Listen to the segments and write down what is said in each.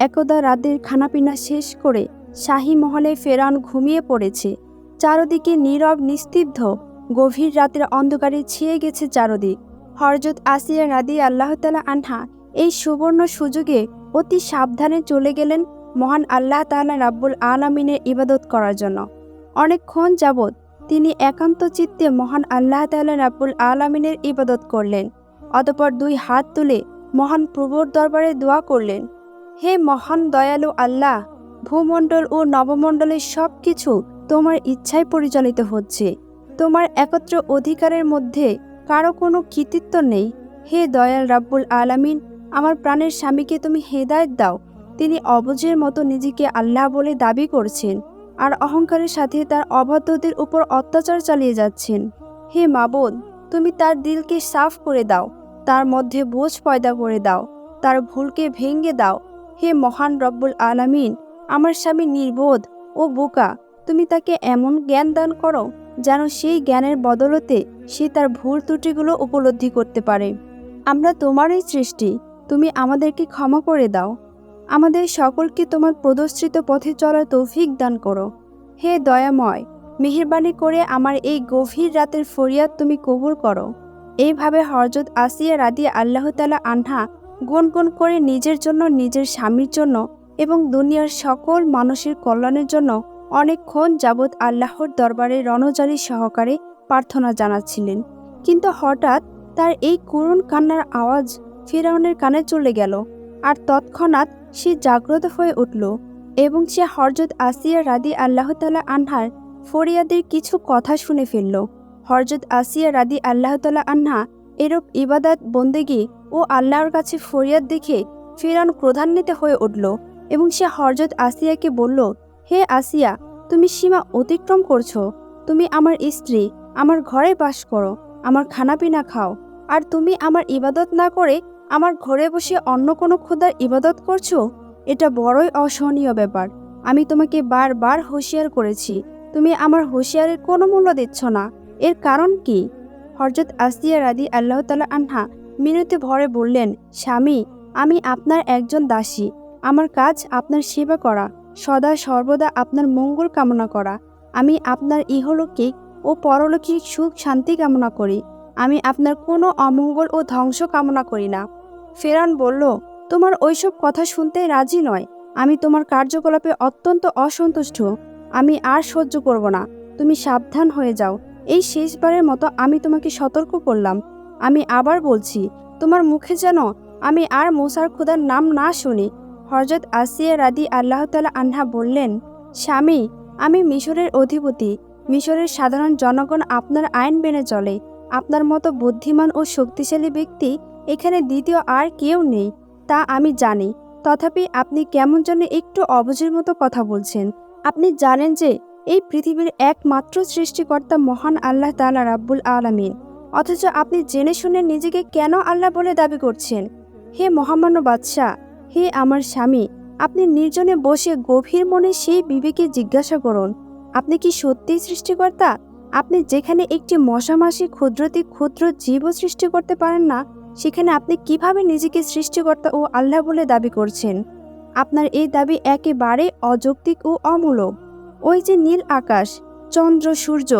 একদা রাতের খানাপিনা শেষ করে শাহী মহলে ফেরান ঘুমিয়ে পড়েছে। চারদিকে নীরব, নিস্তব্ধ, গভীর রাতের অন্ধকারে ছেয়ে গেছে চারদিক। হরজত আসিয়া রাদি আল্লাহতালা আনহা এই সুবর্ণ সুযোগে অতি সাবধানে চলে গেলেন মহান আল্লাহ তাআলা রাব্বুল আলামিনের ইবাদত করার জন্য। অনেকক্ষণ যাবৎ তিনি একান্ত চিত্তে মহান আল্লাহ তাআলা রাব্বুল আলামিনের ইবাদত করলেন। অতপর দুই হাত তুলে মহান প্রভুর দরবারে দোয়া করলেন। হে মহান দয়ালু আল্লাহ, ভূমণ্ডল ও নবমণ্ডলের সব কিছু তোমার ইচ্ছায় পরিচালিত হচ্ছে। তোমার একত্র অধিকারের মধ্যে কারও কোনো কৃতিত্ব নেই। হে দয়াল রাব্বুল আলামিন, আমার প্রাণের স্বামীকে তুমি হেদায়ত দাও। তিনি অবুজের মতো নিজেকে আল্লাহ বলে দাবি করছেন আর অহংকারের সাথে তার অবাধ্যদের উপর অত্যাচার চালিয়ে যাচ্ছেন। হে মাবুদ, তুমি তার দিলকে সাফ করে দাও, তার মধ্যে বোঝ পয়দা করে দাও, তার ভুলকে ভেঙে দাও হে মহান রব্বুল আলামিন, আমার স্বামী নির্বোধ ও বোকা, তুমি তাকে এমন জ্ঞান দান করো যেন সেই জ্ঞানের বদলতে সে তার ভুল ত্রুটিগুলো উপলব্ধি করতে পারে। আমরা তোমারই সৃষ্টি, তুমি আমাদেরকে ক্ষমা করে দাও। আমাদের সকলকে তোমার প্রদর্শিত পথে চলার তৌফিক দান করো। হে দয়াময়, মেহেরবানি করে আমার এই গভীর রাতের ফরিয়াদ তুমি কবুল করো। এইভাবে হরজত আসিয়া রাদি আল্লাহ তালা আনহা গুনগুন করে নিজের জন্য, নিজের স্বামীর জন্য এবং দুনিয়ার সকল মানুষের কল্যাণের জন্য অনেকক্ষণ যাবৎ আল্লাহর দরবারে রণজারি সহকারে প্রার্থনা জানাচ্ছিলেন। কিন্তু হঠাৎ তার এই করুণ কান্নার আওয়াজ ফেরাউনের কানে চলে গেল আর তৎক্ষণাৎ সে জাগ্রত হয়ে উঠল এবং সে হরজত আসিয়া রাদি আল্লাহ তালা আনহার ফরিয়াদের কিছু কথা শুনে ফেলল। হরজত আসিয়া রাদি আল্লাহ তালা আনহা এরূপ ইবাদাত, বন্দেগি ও আল্লাহর কাছে ফরিয়াদ দেখে ফিরাউন ক্রধান্বিত হয়ে উঠল এবং সে হরজত আসিয়াকে বলল, হে আসিয়া, তুমি সীমা অতিক্রম করছ। তুমি আমার স্ত্রী, আমার ঘরে বাস করো, আমার খানাপিনা খাও। আর তুমি আমার ইবাদত না করে আমার ঘরে বসে অন্য কোনো খোদার ইবাদত করছ? এটা বড়ই অসহনীয় ব্যাপার। আমি তোমাকে বারবার হুঁশিয়ার করেছি। তুমি আমার হুঁশিয়ারের কোনো মূল্য দিচ্ছ না। এর কারণ কি? হরজত আসিয়া রাদি আল্লাহ তালা আনহা মিনতি ভরে বললেন, স্বামী, আমি আপনার একজন দাসী। আমার কাজ আপনার সেবা করা। সদা সর্বদা আপনার মঙ্গল কামনা করা। আমি আপনার ইহলৌকিক ও পরলৌকিক সুখ শান্তি কামনা করি। আমি আপনার কোনো অমঙ্গল ও ধ্বংস কামনা করি না। ফেরান বলল, তোমার ওইসব কথা শুনতে রাজি নয়। আমি তোমার কার্যকলাপে অত্যন্ত অসন্তুষ্ট। আমি আর সহ্য করব না। তুমি সাবধান হয়ে যাও। এই শেষবারের মতো আমি তোমাকে সতর্ক করলাম। আমি আবার বলছি, তোমার মুখে যেন আমি আর মোসার খুদার নাম না শুনি। হরজত আসিয়া রাদি আল্লাহ তালা আনহা বললেন, স্বামী, আমি মিশরের অধিপতি। মিশরের সাধারণ জনগণ আপনার আইন মেনে চলে। আপনার মতো বুদ্ধিমান ও শক্তিশালী ব্যক্তি এখানে দ্বিতীয় আর কেউ নেই। তা আমি জানি। তথাপি আপনি কেমন যেন একটু অবুঝের মতো কথা বলছেন। আপনি জানেন যে এই পৃথিবীর একমাত্র সৃষ্টিকর্তা মহান আল্লাহ তালা রাব্বুল আলামিন। অথচ আপনি জেনে শুনে নিজেকে কেন আল্লাহ বলে দাবি করছেন? হে মহামান্য বাদশাহ, হে আমার স্বামী, আপনি নির্জনে বসে গভীর মনে সেই বিবেকে জিজ্ঞাসা করুন, আপনি কি সত্যিই সৃষ্টিকর্তা? আপনি যেখানে একটি মশামাসি ক্ষুদ্রতি ক্ষুদ্র জীবও সৃষ্টি করতে পারেন না, সেখানে আপনি কীভাবে নিজেকে সৃষ্টিকর্তা ও আল্লাহ বলে দাবি করছেন? আপনার এই দাবি একেবারে অযৌক্তিক ও অমূলক। ওই যে নীল আকাশ, চন্দ্র সূর্য,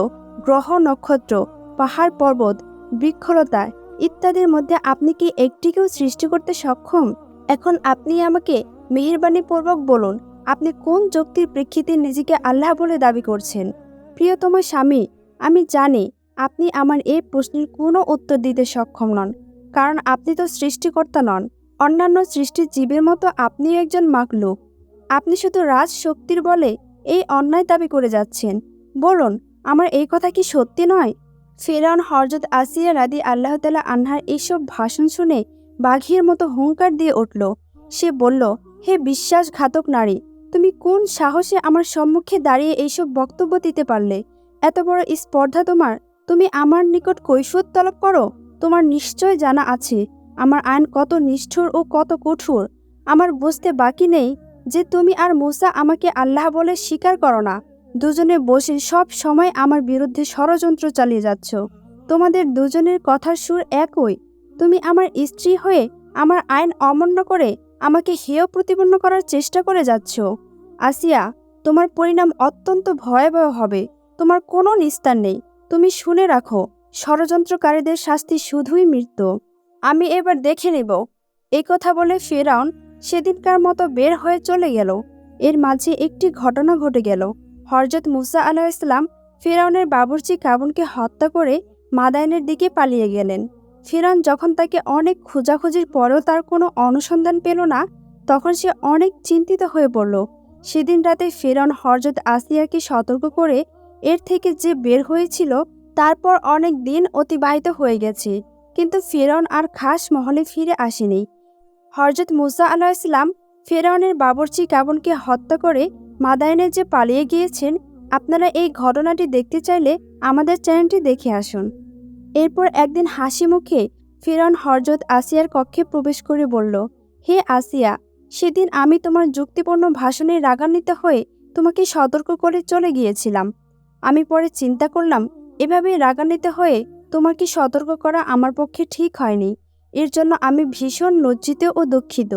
গ্রহ নক্ষত্র পাহাড় পর্বত, বৃক্ষলতা ইত্যাদির মধ্যে আপনি কি একটিকেও সৃষ্টি করতে সক্ষম? এখন আপনি আমাকে মেহেরবানিপূর্বক বলুন, আপনি কোন যুক্তির প্রেক্ষিতে নিজেকে আল্লাহ বলে দাবি করছেন? প্রিয়তম স্বামী, আমি জানি আপনি আমার এই প্রশ্নের কোনো উত্তর দিতে সক্ষম নন, কারণ আপনি তো সৃষ্টিকর্তা নন, অন্যান্য সৃষ্টির জীবের মতো আপনি একজন মাকলুক আপনি শুধু রাজ শক্তির বলে এই অন্যায় দাবি করে যাচ্ছেন। বলুন, আমার এই কথা কি সত্যি নয়? ফেরাউন হরজত আসিয়া রাদি আল্লাহ তালা আনহার এইসব ভাষণ শুনে বাঘির মতো হুঙ্কার দিয়ে উঠল। সে বলল, হে বিশ্বাসঘাতক নারী, তুমি কোন সাহসে আমার সম্মুখে দাঁড়িয়ে এইসব বক্তব্য দিতে পারলে? এত বড় স্পর্ধা তোমার। তুমি আমার নিকট কৈফত তলব করো। তোমার নিশ্চয় জানা আছে। আমার আইন কত নিষ্ঠুর ও কত কঠোর। আমার বুঝতে বাকি নেই যে তুমি আর মুসা আমাকে আল্লাহ বলে স্বীকার করো না। দুজনে বসে সব সময় আমার বিরুদ্ধে ষড়যন্ত্র চালিয়ে যাচ্ছ। তোমাদের দুজনের কথার সুর একই। তুমি আমার স্ত্রী হয়ে আমার আইন অমান্য করে আমাকে হেয় প্রতিপন্ন করার চেষ্টা করে যাচ্ছ। আসিয়া, তোমার পরিণাম অত্যন্ত ভয়াবহ হবে। তোমার কোনো নিস্তার নেই। তুমি শুনে রাখো, ষড়যন্ত্রকারীদের শাস্তি শুধুই মৃত্যু। আমি এবার দেখে নেব। এই কথা বলে ফেরাউন সেদিনকার মতো বের হয়ে চলে গেল। এর মাঝে একটি ঘটনা ঘটে গেল। হরজত মুসা আলাহ ইসলাম ফেরাউনের বাবুর্চি কাবুনকে হত্যা করে মাদায়নের দিকে পালিয়ে গেলেন। ফেরাউন যখন তাকে অনেক খোঁজাখুঁজির পরেও তার কোনো অনুসন্ধান পেল না, তখন সে অনেক চিন্তিত হয়ে পড়ল। সেদিন রাতে ফেরাউন হরজত আসিয়াকে সতর্ক করে এর থেকে যে বের হয়েছিল, তারপর অনেক দিন অতিবাহিত হয়ে গেছে। কিন্তু ফেরাউন আর খাস মহলে ফিরে আসেনি। হরজত মুসা আলাহ ইসলাম ফেরাউনের বাবরচি কাবনকে হত্যা করে মাদায়নে যে পালিয়ে গিয়েছেন, আপনারা এই ঘটনাটি দেখতে চাইলে আমাদের চ্যানেলটি দেখে আসুন। এরপর একদিন হাসি মুখে ফেরাউন হরজত আসিয়ার কক্ষে প্রবেশ করে বলল, হে আসিয়া, সেদিন আমি তোমার যুক্তিপূর্ণ ভাষণে রাগান্বিত হয়ে তোমাকে সতর্ক করে চলে গিয়েছিলাম। আমি পরে চিন্তা করলাম এভাবে রাগান্বিত হয়ে তোমাকে সতর্ক করা আমার পক্ষে ঠিক হয়নি। এর জন্য আমি ভীষণ লজ্জিত ও দুঃখিত।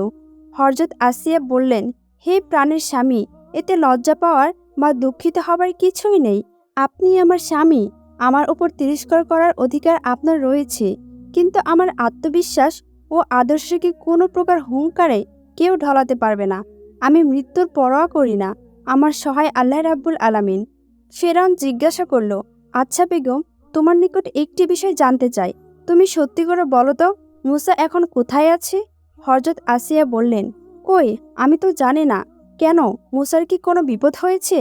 হরজত আসিয়া বললেন, হে প্রাণের স্বামী এতে লজ্জা পাওয়ার বা দুঃখিত হবার কিছুই নেই। আপনি আমার স্বামী, আমার ওপর তিরস্কার করার অধিকার আপনার রয়েছে, কিন্তু আমার আত্মবিশ্বাস ও আদর্শকে কোনো প্রকার হুঙ্কারে কেউ ঢলাতে পারবে না। আমি মৃত্যুর পরোয়া করি না, আমার সহায় আল্লাহ রাব্বুল আলামিন। ফেরাউন জিজ্ঞাসা করল আচ্ছা বেগম, তোমার নিকট একটি বিষয় জানতে চাই। তুমি সত্যি করে বলো তো, মুসা এখন কোথায় আছে? হরজত আসিয়া বললেন, কই, আমি তো জানি না। কেন? মুসার কি কোনো বিপদ হয়েছে?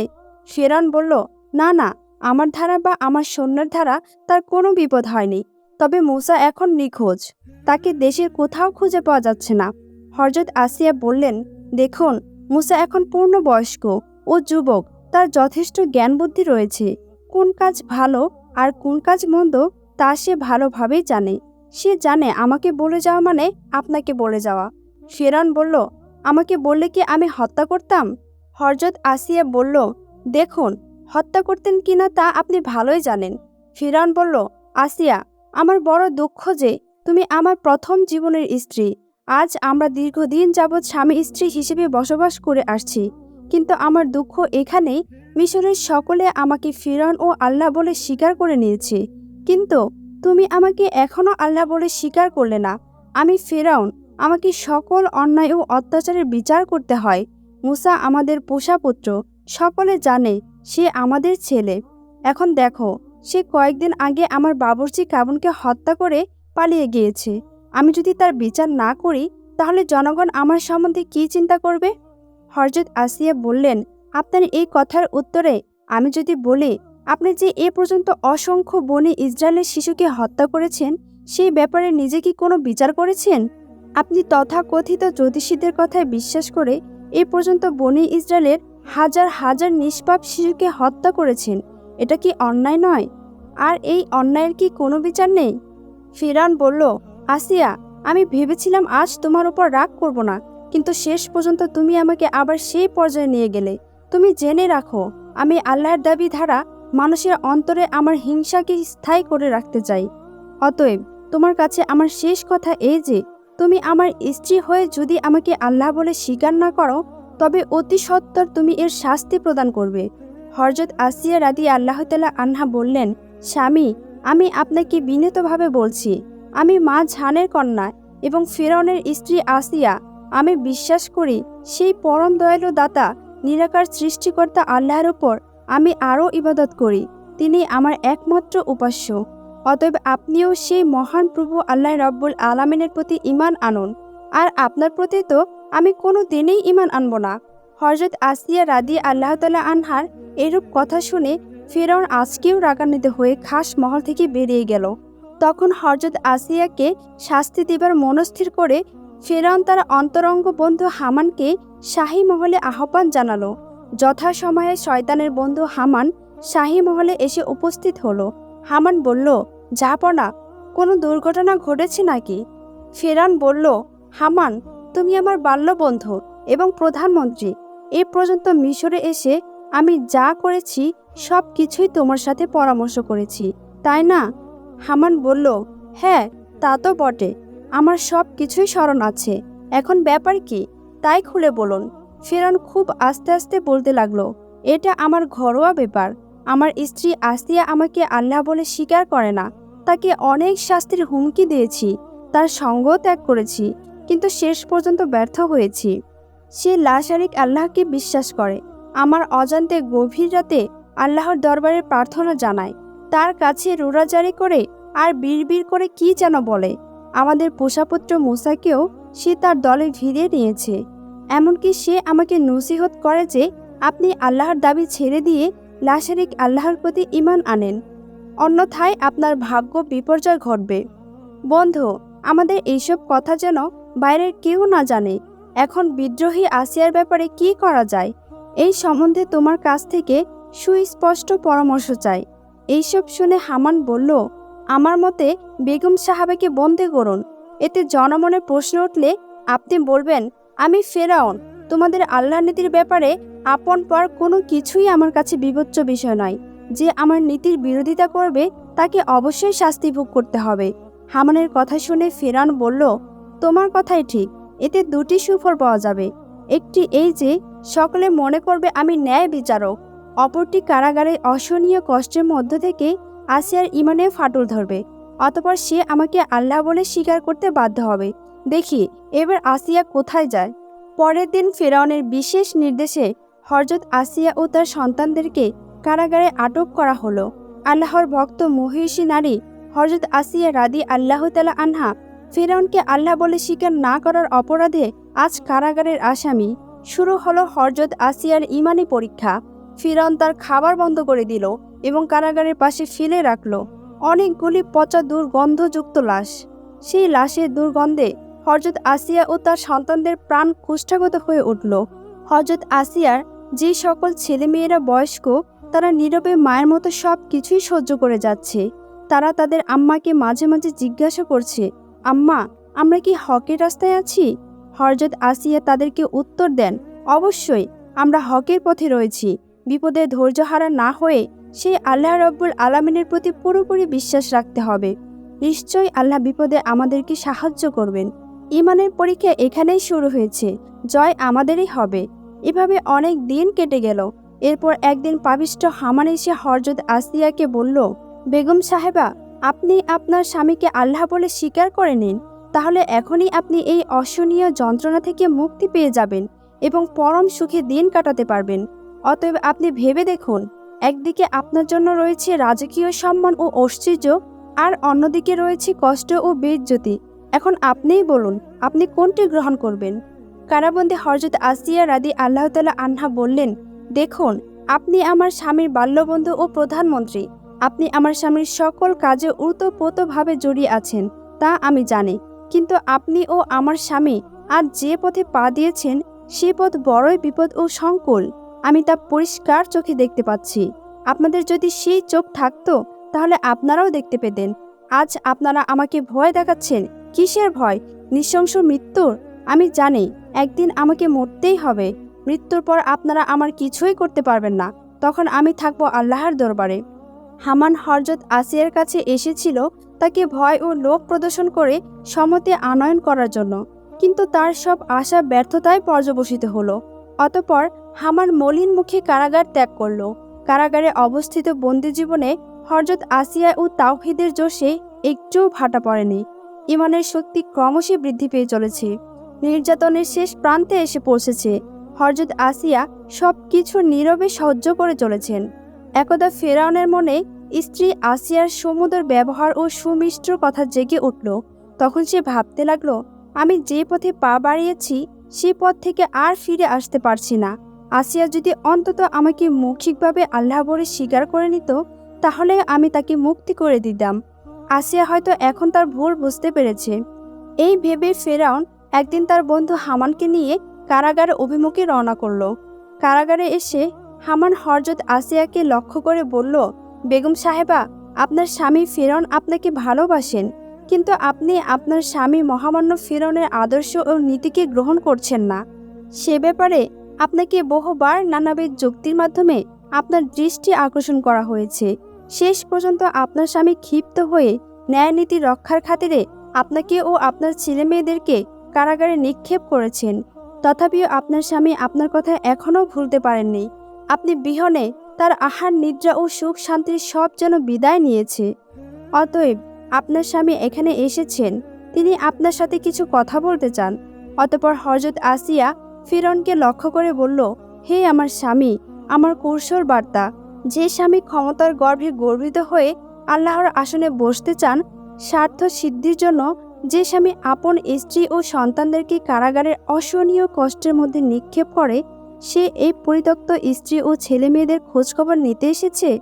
ফেরাউন বলল, না না, আমার ধারা বা আমার সৈন্যের ধারা তার কোনো বিপদ হয়নি। তবে মুসা এখন নিখোঁজ। তাকে দেশের কোথাও খুঁজে পাওয়া যাচ্ছে না। হরজত আসিয়া বললেন, দেখুন, মুসা এখন পূর্ণ বয়স্ক ও যুবক। তার যথেষ্ট জ্ঞান বুদ্ধি রয়েছে। কোন কাজ ভালো আর কোন কাজ মন্দ, তা সে ভালোভাবেই জানে। সে জানে আমাকে বলে যাওয়া মানে আপনাকে বলে যাওয়া। ফেরান বলল আমাকে বললে কি আমি হত্যা করতাম? হরজত আসিয়া বলল, দেখুন, হত্যা করতেন কিনা তা আপনি ভালোই জানেন। ফিরান বলল, আসিয়া, আমার বড় দুঃখ যে তুমি আমার প্রথম জীবনের স্ত্রী। আজ আমরা দীর্ঘদিন যাবৎ স্বামী স্ত্রী হিসেবে বসবাস করে আসছি। কিন্তু আমার দুঃখ এখানেই মিশরের সকলে আমাকে ফিরান ও আল্লাহ বলে স্বীকার করে নিয়েছে। কিন্তু তুমি আমাকে এখনও আল্লাহ বলে স্বীকার করলে না। আমি ফেরাউন আমাকে সকল অন্যায় ও অত্যাচারের বিচার করতে হয়। মুসা আমাদের পোষা পুত্র, সকলে জানে সে আমাদের ছেলে। এখন দেখো, সে কয়েকদিন আগে আমার বাবরচি কাবুনকে হত্যা করে পালিয়ে গিয়েছে। আমি যদি তার বিচার না করি, তাহলে জনগণ আমার সম্বন্ধে কী চিন্তা করবে? হরজত আসিয়া বললেন, আপনার এই কথার উত্তরে আমি যদি বলি, আপনি যে এ পর্যন্ত অসংখ্য বনে ইসরায়েলের শিশুকে হত্যা করেছেন, সেই ব্যাপারে নিজে কি কোনো বিচার করেছেন? আপনি তথাকথিত জ্যোতিষীদের কথায় বিশ্বাস করে এ পর্যন্ত বনি ইসরায়েলের হাজার হাজার নিষ্পাপ শিশুকে হত্যা করেছেন, এটা কি অন্যায় নয়? আর এই অন্যায়ের কি কোনো বিচার নেই? ফিরান বলল, আসিয়া, আমি ভেবেছিলাম আজ তোমার উপর রাগ করব না, কিন্তু শেষ পর্যন্ত তুমি আমাকে আবার সেই পর্যায়ে নিয়ে গেলে। তুমি জেনে রাখো, আমি আল্লাহর দাবি ধারা মানুষের অন্তরে আমার হিংসাকে স্থায়ী করে রাখতে চাই। অতএব তোমার কাছে আমার শেষ কথা এই যে তুমি আমার স্ত্রী হয়ে যদি আমাকে আল্লাহ বলে স্বীকার না করো, তবে অতি সত্বর তুমি এর শাস্তি প্রদান করবে। হরজত আসিয়া রাদি আল্লাহ তালা আনহা বললেন, স্বামী, আমি আপনাকে বিনীতভাবে বলছি, আমি মা ঝানের কন্যা এবং ফেরাউনের স্ত্রী আসিয়া, আমি বিশ্বাস করি সেই পরম দয়ালু দাতা, নিরাকার সৃষ্টিকর্তা আল্লাহর ওপর আমি আরও ইবাদত করি, তিনি আমার একমাত্র উপাস্য। অতএব আপনিও সেই মহান প্রভু আল্লাহ রব্বুল আলামিনের প্রতি ইমান আনুন। আর আপনার প্রতি তো আমি কোনো দিনেই ইমান আনব না। হরজত আসিয়া রাদি আল্লাহ তালা আনহার এরূপ কথা শুনে ফেরাউন আজকেও রাগান্বিত হয়ে খাস মহল থেকে বেরিয়ে গেল। তখন হরজত আসিয়াকে শাস্তি দেবার মনস্থির করে ফেরাউন তার অন্তরঙ্গ বন্ধু হামানকে শাহী মহলে আহ্বান জানালো। যথাসময়ে শয়তানের বন্ধু হামান শাহী মহলে এসে উপস্থিত হলো। হামান বলল যাপনা, কোনো দুর্ঘটনা ঘটেছে নাকি? ফেরান বলল, হামান, তুমি আমার বাল্যবন্ধু এবং প্রধানমন্ত্রী। এ পর্যন্ত মিশরে এসে আমি যা করেছি, সব কিছুই তোমার সাথে পরামর্শ করেছি, তাই না? হামান বলল হ্যাঁ তা তো বটে। আমার সব কিছুই স্মরণ আছে। এখন ব্যাপার কি? তাই খুলে বলুন। ফেরান খুব আস্তে আস্তে বলতে লাগল, এটা আমার ঘরোয়া ব্যাপার। আমার স্ত্রী আসিয়া আমাকে আল্লাহ বলে স্বীকার করে না, তাকে অনেক শাস্তির হুমকি দিয়েছি, তার সঙ্গ ত্যাগ করেছি, কিন্তু শেষ পর্যন্ত ব্যর্থ হয়েছি। সে লাশারিক আল্লাহকে বিশ্বাস করে, আমার অজান্তে গভীর রাতে আল্লাহর দরবারে প্রার্থনা জানায়, তার কাছে রোরাজারি করে আর বিড়বিড় করে কি যেন বলে, আমাদের পোষাপুত্র মুসাকেও সে তার দলে ভিড়িয়ে নিয়েছে। এমনকি সে আমাকে নসিহত করে যে, আপনি আল্লাহর দাবি ছেড়ে দিয়ে লাশারিক আল্লাহর প্রতি ইমান আনেন। অন্যথায় আপনার ভাগ্য বিপর্যয় ঘটবে। বন্ধু, আমাদের এইসব কথা যেন বাইরের কেউ না জানে। এখন বিদ্রোহী আসিয়ার ব্যাপারে কি করা যায়? এই সম্বন্ধে তোমার কাছ থেকে সুস্পষ্ট পরামর্শ চাই। এইসব শুনে হামান বলল, আমার মতে বেগম সাহাবাকে বন্দে করুন। এতে জনমনে প্রশ্ন উঠলে আপনি বলবেন, আমি ফেরাউন। তোমাদের আল্লাহ নীতির ব্যাপারে আপন পর কোনো কিছুই আমার কাছে বিবেচ্য বিষয় নয়। যে আমার নীতির বিরোধিতা করবে, তাকে অবশ্যই শাস্তি ভোগ করতে হবে। হামানের কথা শুনে ফেরান বলল, তোমার কথাই ঠিক, এতে দুটি সুফল পাওয়া যাবে। একটি এই যে, সকলে মনে করবে আমি ন্যায় বিচারক। অপরটি কারাগারে অসহনীয় কষ্টের মধ্য থেকে আসিয়ার ইমানে ফাটল ধরবে। অতপর সে আমাকে আল্লাহ বলে স্বীকার করতে বাধ্য হবে। দেখি, এবার আসিয়া কোথায় যায়? পরের দিন ফেরাউনের বিশেষ নির্দেশে হরজত আসিয়া ও তার সন্তানদেরকে কারাগারে আটক করা হলো। আল্লাহর ভক্ত মহিষী নারী হরজত আসিয়া রাদি আল্লাহ তালা আনহা ফেরাউনকে আল্লাহ বলে স্বীকার না করার অপরাধে আজ কারাগারের আসামি। শুরু হলো হরজত আসিয়ার ইমানি পরীক্ষা। ফিরাউন তার খাবার বন্ধ করে দিল এবং কারাগারের পাশে ফেলে রাখল। অনেকগুলি পচা দুর্গন্ধযুক্ত লাশ। সেই লাশের দুর্গন্ধে হরজত আসিয়া ও তার সন্তানদের প্রাণ কুষ্ঠাগত হয়ে উঠল। হরজত আসিয়ার যে সকল ছেলেমেয়েরা বয়স্ক, তারা নীরবে মায়ের মতো সব কিছুই সহ্য করে যাচ্ছে। তারা তাদের আম্মাকে মাঝে মাঝে জিজ্ঞাসা করছে, আম্মা, আমরা কি হকের রাস্তায় আছি? হরজত আসিয়া তাদেরকে উত্তর দেন, অবশ্যই, আমরা হকের পথে রয়েছি। বিপদে ধৈর্যহারা না হয়ে সেই আল্লাহ রব্বুল আলামিনের প্রতি পুরোপুরি বিশ্বাস রাখতে হবে। নিশ্চয়ই আল্লাহ বিপদে আমাদেরকে সাহায্য করবেন। ইমানের পরীক্ষা এখানেই শুরু হয়েছে। জয় আমাদেরই হবে। এভাবে অনেক দিন কেটে গেল। এরপর একদিন পাবিষ্ট হামান এসে হরজত আসিয়াকে বলল, বেগম সাহেবা, আপনি আপনার স্বামীকে আল্লাহ বলে স্বীকার করে নিন। তাহলে এখনই আপনি এই অসহনীয় যন্ত্রণা থেকে মুক্তি পেয়ে যাবেন এবং পরম সুখে দিন কাটাতে পারবেন। অতএব আপনি ভেবে দেখুন, একদিকে আপনার জন্য রয়েছে রাজকীয় সম্মান ও ঐশ্বর্য, আর অন্যদিকে রয়েছে কষ্ট ও বেজ্জতি এখন আপনিই বলুন, আপনি কোনটি গ্রহণ করবেন? কারাবন্দী হরজত আসিয়া রাদি আল্লাহ তালা বললেন, দেখুন, আপনি আমার স্বামীর বাল্যবন্ধু ও প্রধানমন্ত্রী। আপনি আমার স্বামীর সকল কাজে উতপ্রোতভাবে জড়িয়ে আছেন, তা আমি জানি। কিন্তু আপনি ও আমার স্বামী আজ যে পথে পা দিয়েছেন, সে পথ বড়ই বিপদ ও সংকুল। আমি তা পরিষ্কার চোখে দেখতে পাচ্ছি। আপনাদের যদি সেই চোখ থাকতো, তাহলে আপনারাও দেখতে পেতেন। আজ আপনারা আমাকে ভয় দেখাচ্ছেন। কিসের ভয়? নৃশংস মৃত্যুর? আমি জানি, একদিন আমাকে মরতেই হবে। মৃত্যুর পর আপনারা আমার কিছুই করতে পারবেন না। তখন আমি থাকব আল্লাহর দরবারে। হামান হরজত আসিয়ার কাছে এসেছিল তাকে ভয় ও লোভ প্রদর্শন করে সমতে আনয়ন করার জন্য। কিন্তু তার সব আশা ব্যর্থতায় পর্যবসিত হলো। অতপর হামান মলিন মুখে কারাগার ত্যাগ করল। কারাগারে অবস্থিত বন্দি জীবনে হরজত আসিয়া ও তাওহিদের জোশে একটুও ভাটা পড়েনি। ইমানের শক্তি ক্রমশই বৃদ্ধি পেয়ে চলেছে। নির্যাতনের শেষ প্রান্তে এসে পৌঁছেছে। হরজত আসিয়া সব কিছু নীরবে সহ্য করে চলেছেন। একদা ফেরাউনের মনে স্ত্রী আসিয়ার সমুদর ব্যবহার ও সুমিষ্ট কথা জেগে উঠল। তখন সে ভাবতে লাগল, আমি যে পথে পা বাড়িয়েছি, সে পথ থেকে আর ফিরে আসতে পারছি না। আসিয়া যদি অন্তত আমাকে মৌখিকভাবে আল্লাহ বলে স্বীকার করে নিত, তাহলে আমি তাকে মুক্তি করে দিতাম। আসিয়া হয়তো এখন তার ভুল বুঝতে পেরেছে। এই ভেবে ফেরাউন একদিন তার বন্ধু হামানকে নিয়ে কারাগার অভিমুখে রওনা করল। কারাগারে এসে হামান হরজত আসিয়াকে লক্ষ্য করে বলল, বেগম সাহেবা, আপনার স্বামী ফেরন আপনাকে ভালোবাসেন, কিন্তু আপনি আপনার স্বামী মহামান্য ফেরনের আদর্শ ও নীতিকে গ্রহণ করছেন না। সে ব্যাপারে আপনাকে বহুবার নানাবিধ যুক্তির মাধ্যমে আপনার দৃষ্টি আকর্ষণ করা হয়েছে। শেষ পর্যন্ত আপনার স্বামী ক্ষিপ্ত হয়ে ন্যায় নীতি রক্ষার খাতিরে আপনাকে ও আপনার ছেলেমেয়েদেরকে কারাগারে নিক্ষেপ করেছেন। তথাপিও আপনার স্বামী আপনার কথা এখনও ভুলতে পারেননি। আপনি বিহনে তার আহার, নিদ্রা ও সুখ শান্তির সব যেন বিদায় নিয়েছে। অতএব আপনার স্বামী এখানে এসেছেন। তিনি আপনার সাথে কিছু কথা বলতে চান। অতপর হজরত আসিয়া ফিরনকে লক্ষ্য করে বলল, হে আমার স্বামী, আমার কৌশল বার্তা। যে স্বামী ক্ষমতার গর্ভে গর্বিত হয়ে আল্লাহর আসনে বসতে চান, স্বার্থ সিদ্ধির জন্য যে স্বামী আপন স্ত্রী ও সন্তানদেরকে কারাগারের অসহনীয় কষ্টের মধ্যে নিক্ষেপ করে, সে এই পরিত্যক্ত স্ত্রী ও ছেলে মেয়েদের খোঁজখবর নিতে এসেছে?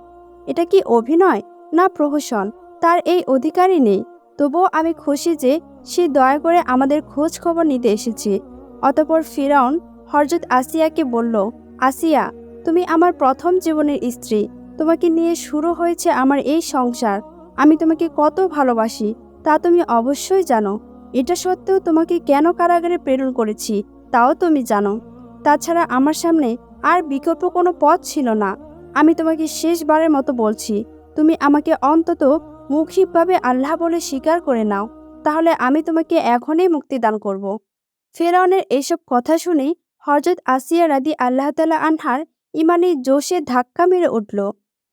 এটা কি অভিনয় না প্রহসন? তার এই অধিকারই নেই। তবুও আমি খুশি যে সে দয়া করে আমাদের খোঁজ খবর নিতে এসেছে। অতপর ফিরাউন হরজত আসিয়াকে বলল, আসিয়া, তুমি আমার প্রথম জীবনের স্ত্রী। তোমাকে নিয়ে শুরু হয়েছে আমার এই সংসার। আমি তোমাকে কত ভালোবাসি। তা তুমি অবশ্যই জানো। এটা সত্ত্বেও তোমাকে কেন কারাগারে প্রেরণ করেছি, তাও তুমি জানো। তাছাড়া আমার সামনে আর বিকল্প কোনো পথ ছিল না। আমি তোমাকে শেষবারের মতো বলছি, তুমি আমাকে অন্তত মৌখিকভাবে আল্লাহ বলে স্বীকার করে নাও, তাহলে আমি তোমাকে এখনই মুক্তি দান করব। ফেরাউনের এইসব কথা শুনে হজরত আসিয়া রাদি আল্লাহ তালা আনহার ইমানি জোশে ধাক্কা মেরে উঠল।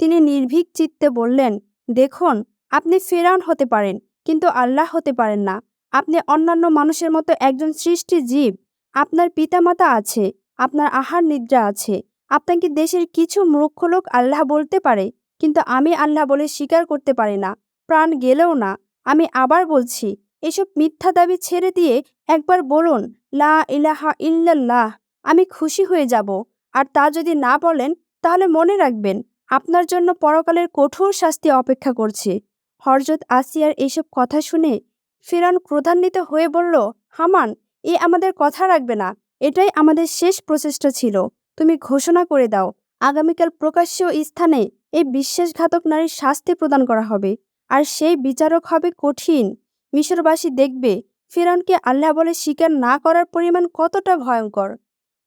তিনি নির্ভীক চিত্তে বললেন, দেখুন, আপনি ফেরাউন হতে পারেন কিন্তু আল্লাহ হতে পারেন না। আপনি অন্যান্য মানুষের মতো একজন সৃষ্টি জীব। আপনার পিতামাতা আছে, আপনার আহার নিদ্রা আছে। আপনাকে দেশের কিছু মূর্খ লোক আল্লাহ বলতে পারে? কিন্তু আমি আল্লাহ বলে স্বীকার করতে পারি না। প্রাণ গেলেও না। আমি আবার বলছি, এসব মিথ্যা দাবি ছেড়ে দিয়ে একবার বলুন, লা ইলাহা ইল্লাল্লাহ, আমি খুশি হয়ে যাব। আর তা যদি না বলেন, তাহলে মনে রাখবেন, আপনার জন্য পরকালের কঠোর শাস্তি অপেক্ষা করছে। হরজত আসিয়ার এইসব কথা শুনে ফিরান ক্রোধান্বিত হয়ে বলল, হামান, এ আমাদের কথা রাখবে না। এটাই আমাদের শেষ প্রচেষ্টা ছিল। তুমি ঘোষণা করে দাও, আগামীকাল প্রকাশ্য স্থানে এই বিশ্বাসঘাতক নারীর শাস্তি প্রদান করা হবে। আর সেই বিচারক হবে কঠিন। মিশরবাসী দেখবে ফিরাউনকে আল্লাহ বলে স্বীকার না করার পরিমাণ কতটা ভয়ঙ্কর।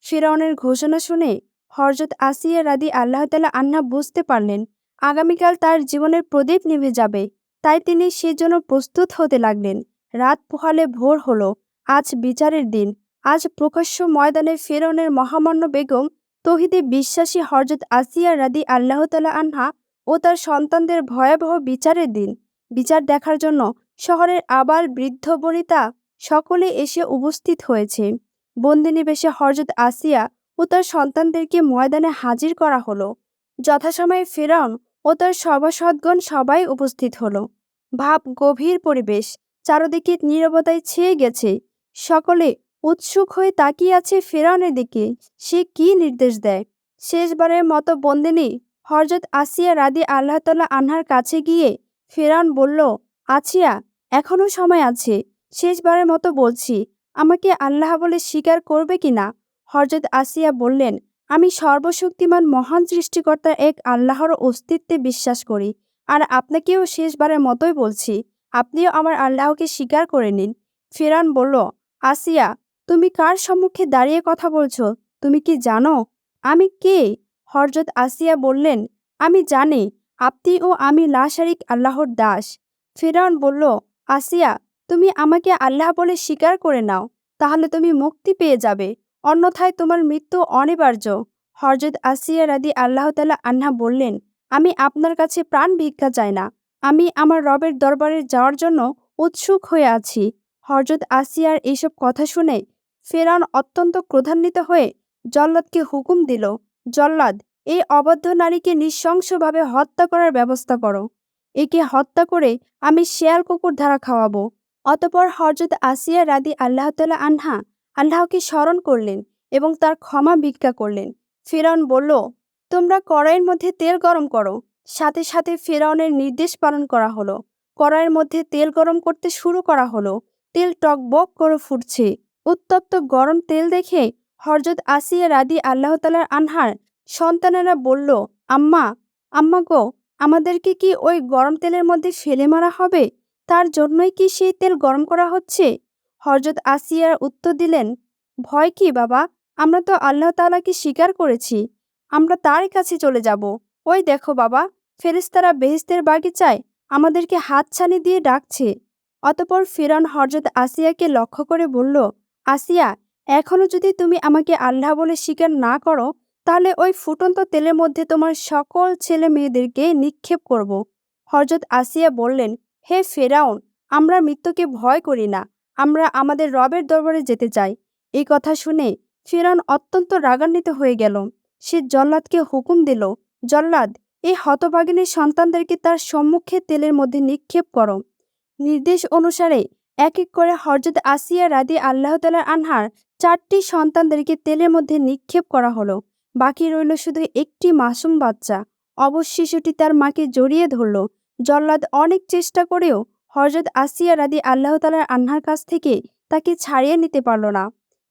ফিরাউনের ঘোষণা শুনে হরজত আসিয়া রাদি আল্লাহ তালা আন্না বুঝতে পারলেন, আগামীকাল তার জীবনের প্রদীপ নিভে যাবে। তাই তিনি সেজন্য প্রস্তুত হতে লাগলেন। রাত পোহালে ভোর হলো। আজ বিচারের দিন। আজ প্রকাশ্য ময়দানে ফেরনের মহামান্য বেগম তহিদে বিশ্বাসী হরজত আসিয়া রাদি আল্লাহ তালা আনহা ও তার সন্তানদের ভয়াবহ বিচারের দিন। বিচার দেখার জন্য শহরের আবাল বৃদ্ধ বনিতা সকলে এসে উপস্থিত হয়েছে। বন্দিনী বেশে হরজত আসিয়া ও তার সন্তানদেরকে ময়দানে হাজির করা হলো। যথাসময়ে ফেরাউন ও তার সভাসদগণ সবাই উপস্থিত হলো। ভাব গভীর পরিবেশ, চারদিকে নীরবতায় ছেয়ে গেছে। সকলে উৎসুক হয়ে তাকিয়ে আছে ফেরাউনের দিকে। সে কি নির্দেশ দেয়? শেষবারের মতো বন্দিনী হরজত আসিয়া রাদি আল্লাহ তাল্লাহ আনহার কাছে গিয়ে ফেরাউন বলল, আছিয়া এখনও সময় আছে। শেষবারের মতো বলছি, আমাকে আল্লাহ বলে স্বীকার করবে কি না? হরজত আসিয়া বললেন, আমি সর্বশক্তিমান মহান সৃষ্টিকর্তার এক আল্লাহর অস্তিত্বে বিশ্বাস করি। আর আপনাকেও শেষবারের মতোই বলছি, আপনিও আমার আল্লাহকে স্বীকার করে নিন। ফেরান বলল, আসিয়া, তুমি কার সম্মুখে দাঁড়িয়ে কথা বলছো? তুমি কি জানো? আমি কে? হরজত আসিয়া বললেন, আমি জানি, আপনি ও আমি লাশারিক আল্লাহর দাস। ফেরাউন বলল, আসিয়া, তুমি আমাকে আল্লাহ বলে স্বীকার করে নাও, তাহলে তুমি মুক্তি পেয়ে যাবে। অন্যথায় তোমার মৃত্যু অনিবার্য। হরজত আসিয়া রাদি আল্লাহ তালা বললেন আমি আপনার কাছে প্রাণ ভিক্ষা চাই না। আমি আমার রবের দরবারে যাওয়ার জন্য উৎসুক হয়ে আছি। হরজত আসিয়ার এইসব কথা শুনে ফেরাউন অত্যন্ত ক্রোধান্বিত হয়ে জল্লাদকে হুকুম দিল, জল্লাদ, এই অবদ্ধ নারীকে নৃশংসভাবে হত্যা করার ব্যবস্থা করো। একে হত্যা করে আমি শেয়াল কুকুর ধারা খাওয়াবো। অতপর হরজত আসিয়া রাদি আল্লাহ তালা আনহা, আল্লাহকে স্মরণ করলেন এবং তার ক্ষমা ভিক্ষা করলেন। ফেরাউন বলল তোমরা কড়াইয়ের মধ্যে তেল গরম করো। সাথে সাথে ফেরাউনের নির্দেশ পালন করা হলো। কড়াইয়ের মধ্যে তেল গরম করতে শুরু করা হলো। তেল টকবক করে ফুটছে। উত্তপ্ত গরম তেল দেখে হরজত আসিয়া রাদি আল্লাহ তালার আনহার সন্তানেরা বলল, আম্মা আম্মা গো, আমাদেরকে কি ওই গরম তেলের মধ্যে ফেলে মারা হবে? তার জন্যই কি সেই তেল গরম করা হচ্ছে? হরজত আসিয়ার উত্তর দিলেন, ভয় কি বাবা? আমরা তো আল্লাহ তালাকে স্বীকার করেছি। আমরা তার কাছে চলে যাব। ওই দেখো বাবা ফেরেস্তারা বেহেস্তের বাগিচায় আমাদেরকে হাতছানি দিয়ে ডাকছে। অতপর ফিরন হরজত আসিয়াকে লক্ষ্য করে বলল, আসিয়া এখনও যদি তুমি আমাকে আল্লাহ বলে স্বীকার না করো, তাহলে ওই ফুটন্ত তেলের মধ্যে তোমার সকল ছেলে মেয়েদেরকে নিক্ষেপ করব। হরজত আসিয়া বললেন, হে ফেরাউন আমরা মৃত্যুকে ভয় করি না, আমরা আমাদের রবের দরবারে যেতে চাই। এই কথা শুনে ফেরাউন অত্যন্ত রাগান্বিত হয়ে গেল। সে জল্লাদকে হুকুম দিল, জল্লাদ, এই হতভাগিনীর সন্তানদেরকে তার সম্মুখে তেলের মধ্যে নিক্ষেপ করো। নির্দেশ অনুসারে এক এক করে হরজত আসিয়া রাদি আল্লাহ তালার আনহার চারটি সন্তানদেরকে তেলের মধ্যে নিক্ষেপ করা হলো। বাকি রইল শুধু একটি মাসুম বাচ্চা। অবশ শিশুটি তার মাকে জড়িয়ে ধরল। জল্লাদ অনেক চেষ্টা করেও হরজত আসিয়া রাদি আল্লাহ তালার আনহার কাছ থেকে তাকে ছাড়িয়ে নিতে পারল না।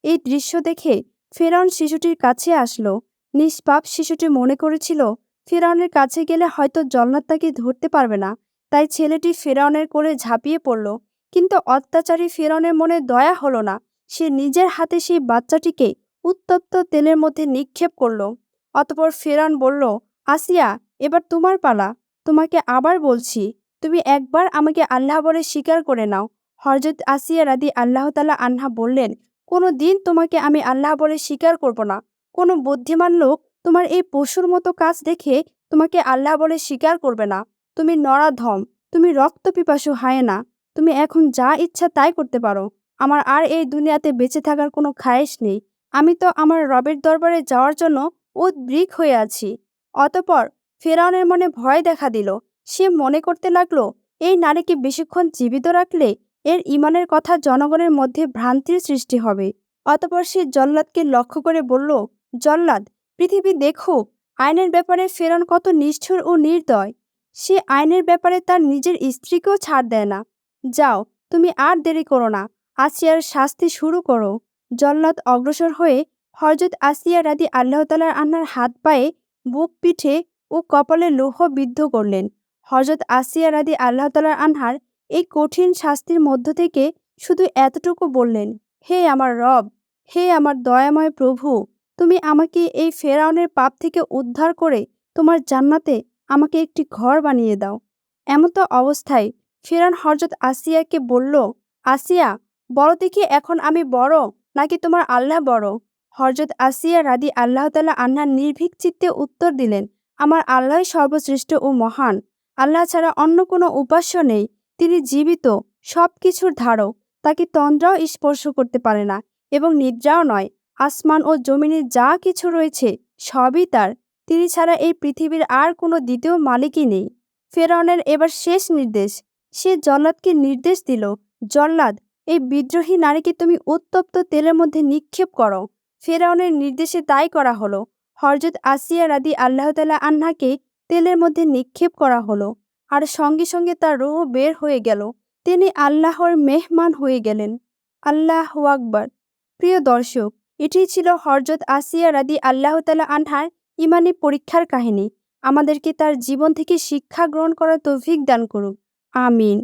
এই দৃশ্য দেখে ফেরন শিশুটির কাছে আসলো। নিষ্পাপ শিশুটি মনে করেছিল, ফেরাউনের কাছে গেলে হয়তো জল্লাদ তাকে ধরতে পারবে না। তাই ছেলেটি ফেরাউনের করে ঝাঁপিয়ে পড়ল। কিন্তু অত্যাচারী ফেরাউনের মনে দয়া হলো না। সে নিজের হাতে সেই বাচ্চাটিকে উত্তপ্ত তেলের মধ্যে নিক্ষেপ করল। অতপর ফেরাউন বলল, আসিয়া, এবার তোমার পালা। তোমাকে আবার বলছি, তুমি একবার আমাকে আল্লাহ বলে স্বীকার করে নাও। হরজত আসিয়া রাদি আল্লাহ তালা বললেন কোনো দিন তোমাকে আমি আল্লাহ বলে স্বীকার করব না। কোনো বুদ্ধিমান লোক তোমার এই পশুর মতো কাজ দেখে তোমাকে আল্লাহ বলে স্বীকার করবে না। তুমি নরাধম, তুমি রক্ত পিপাসু হায় না তুমি এখন যা ইচ্ছা তাই করতে পারো। আমার আর এই দুনিয়াতে বেঁচে থাকার কোনো খায়েশ নেই। আমি তো আমার রবের দরবারে যাওয়ার জন্য উদ্গ্রীক হয়ে আছি। অতপর ফেরাউনের মনে ভয় দেখা দিল। সে মনে করতে লাগল, এই নারীকে বেশিক্ষণ জীবিত রাখলে এর ইমানের কথা জনগণের মধ্যে ভ্রান্তির সৃষ্টি হবে। অতপর সে জল্লাদকে লক্ষ্য করে বলল জল্লাদ, পৃথিবী দেখুক আইনের ব্যাপারে ফেরাউন কত নিষ্ঠুর ও নির্দয়। সে আইনের ব্যাপারে তার নিজের স্ত্রীকেও ছাড় দেয় না। যাও, তুমি আর দেরি করো না, আসিয়ার শাস্তি শুরু করো। জল্লাদ অগ্রসর হয়ে হরজত আসিয়া রাদি আল্লাহ তালার আন্নার হাত পায়ে বুক পিঠে ও কপালে লৌহ বিদ্ধ করলেন। হরজত আসিয়া রাদি আল্লাহ তালার আনহার এই কঠিন শাস্তির মধ্য থেকে শুধু এতটুকু বললেন, হে আমার রব, হে আমার দয়াময় প্রভু। তুমি আমাকে এই ফেরাউনের পাপ থেকে উদ্ধার করে তোমার জান্নাতে আমাকে একটি ঘর বানিয়ে দাও। এমন তো অবস্থায় ফেরান হরজত আসিয়াকে বলল, আসিয়া বড় দেখি এখন আমি বড় নাকি তোমার আল্লাহ বড়? হরজত আসিয়া রাদি আল্লাহ তালা আন্নার নির্ভীক চিত্তে উত্তর দিলেন, আমার আল্লাহ সর্বশ্রেষ্ঠ ও মহান। আল্লাহ ছাড়া অন্য কোনো উপাস্য নেই। তিনি জীবিত সব কিছুর ধারক। তাকে তন্দ্রাও স্পর্শ করতে পারে না এবং নিদ্রাও নয়। আসমান ও জমিনে যা কিছু রয়েছে, সবই তার। তিনি ছাড়া এই পৃথিবীর আর কোনো দ্বিতীয় মালিকই নেই। ফেরাউনের এবার শেষ নির্দেশ। সে জল্লাদকে নির্দেশ দিল, জল্লাদ, এই বিদ্রোহী নারীকে তুমি উত্তপ্ত তেলের মধ্যে নিক্ষেপ করো। ফেরাউনের নির্দেশে তাই করা হলো। হরজত আসিয়া রাদি আল্লাহ তালা আন্নাকে তেলের মধ্যে নিক্ষেপ করা হলো। আর সঙ্গে সঙ্গে তার রোহ বের হয়ে গেল। তিনি আল্লাহর মেহমান হয়ে গেলেন। আল্লাহ আকবর। প্রিয় দর্শক এটি ছিল হরজত আসিয়া রাদি আল্লাহ তালা আনহার ইমানি পরীক্ষার কাহিনী। আমাদেরকে তার জীবন থেকে শিক্ষা গ্রহণ করার তৌফিক দান করুক। আমিন।